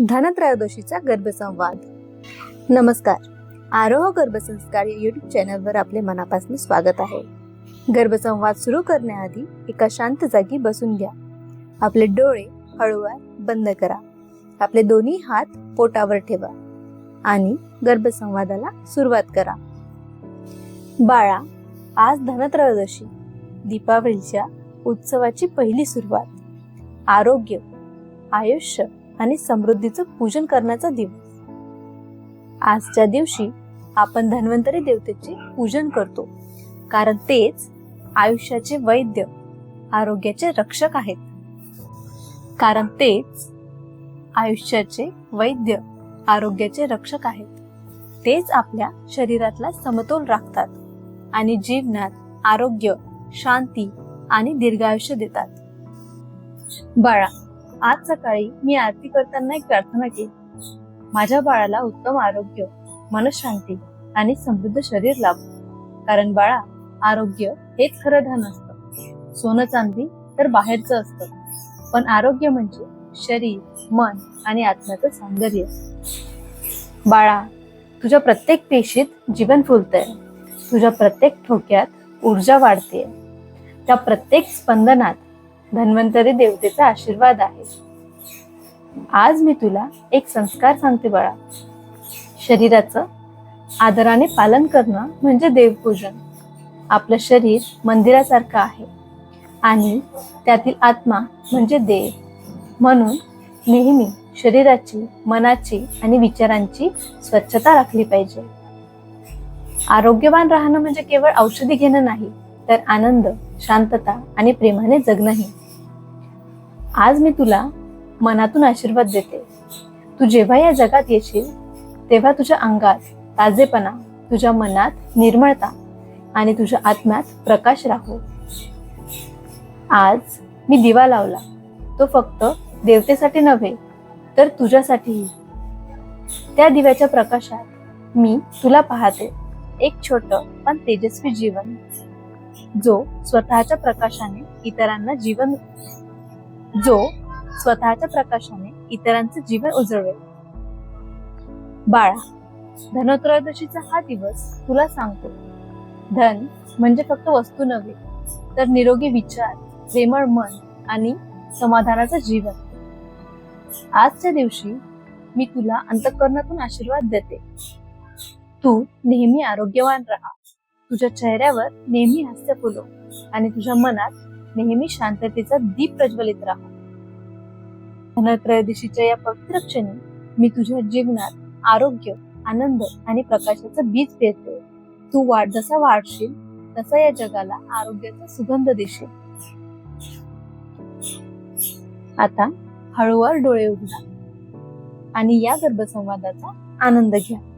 धनत्रयोदशीचा गर्भसंवाद. नमस्कार. आरोह गर्भसंस्कार या युट्यूब चॅनलवर आपले मनापासून स्वागत आहे. गर्भसंवाद सुरू करण्याआधी एका शांत जागी बसून घ्या. आपले डोळे हळूवार बंद करा. आपले दोन्ही हात पोटावर ठेवा आणि गर्भसंवादाला सुरुवात करा. बाळा आज धनत्रयोदशी दीपावलीच्या उत्सवाची पहिली सुरुवात. आरोग्य आयुष्य आणि समृद्धीचं पूजन करण्याचा दिवस. आजच्या दिवशी आपण धन्वंतरी देवतेचे पूजन करतो. कारण तेच आयुष्याचे वैद्य आरोग्याचे रक्षक आहेत. कारण तेच आयुष्याचे वैद्य आरोग्याचे रक्षक आहेत. तेच आपल्या शरीरातला समतोल राखतात आणि जीवनात आरोग्य शांती आणि दीर्घायुष्य देतात. बाळा आज सकाळी मी आरती करताना एक प्रार्थना केली. माझ्या बाळाला उत्तम आरोग्य मनशांती आणि समृद्ध शरीर लाभो. कारण बाळा आरोग्य हेच खरं धन असतं. सोनं चांदी तर बाहेरचं असतं. पण आरोग्य म्हणजे शरीर मन आणि आत्म्याचं सौंदर्य. बाळा तुझ्या प्रत्येक पेशीत जीवन फुलतंय. तुझ्या प्रत्येक ठोक्यात ऊर्जा वाढते त्या प्रत्येक स्पंदनात धन्वंतरी देवतेचा आशीर्वाद आहे. आज मी तुला एक संस्कार सांगते बाळा. शरीराचं आदराने पालन करणं म्हणजे देवपूजन. आपलं शरीर मंदिरासारखं आहे आणि त्यातील आत्मा म्हणजे देव. म्हणून नेहमी शरीराची मनाची आणि विचारांची स्वच्छता राखली पाहिजे. आरोग्यवान राहणं म्हणजे केवळ औषधी घेणं नाही तर आनंद शांतता आणि प्रेमाने जगणंही. आज मी तुला मनातून आशीर्वाद देते. तू जेव्हा या जगात येशील तेव्हा तुझ्या अंगात ताजेपणा तुझ्या मनात निर्मळता आणि तुझ्या आत्म्यात प्रकाश राहो. आज मी दिवा लावला. तो फक्त देवतेसाठी नव्हे तर तुझ्यासाठीही. त्या दिव्याच्या प्रकाशात मी तुला पाहते. एक छोट पण तेजस्वी जीवन जो स्वतःच्या प्रकाशाने इतरांना जीवन जो स्वतःच्या प्रकाशाने इतरांचे जीवन उजळवेल. बाळा धनत्रयोदशीचा हा दिवस तुला सांगतो. धन म्हणजे फक्त वस्तू नव्हे तर निरोगी विचार प्रेमळ मन आणि समाधानाचं जीवन. आजच्या दिवशी मी तुला अंतकरणातून आशीर्वाद देते. तू नेहमी आरोग्यवान राहा. तुझ्या चेहऱ्यावर नेहमी हास्य फुलो आणि तुझ्या मनात नेहमी शांततेचा दीप प्रज्वलित राहा. धनत्रयोदशीच्या या पवित्र क्षणी मी तुझ्या जीवनात आरोग्य आनंद आणि प्रकाशाचं बीज पेरतो. तू वाढ जसा वाढशील तसा या जगाला आरोग्याचा सुगंध देशील. आता हळूवार डोळे उघडा आणि या गर्भसंवादाचा आनंद घ्या.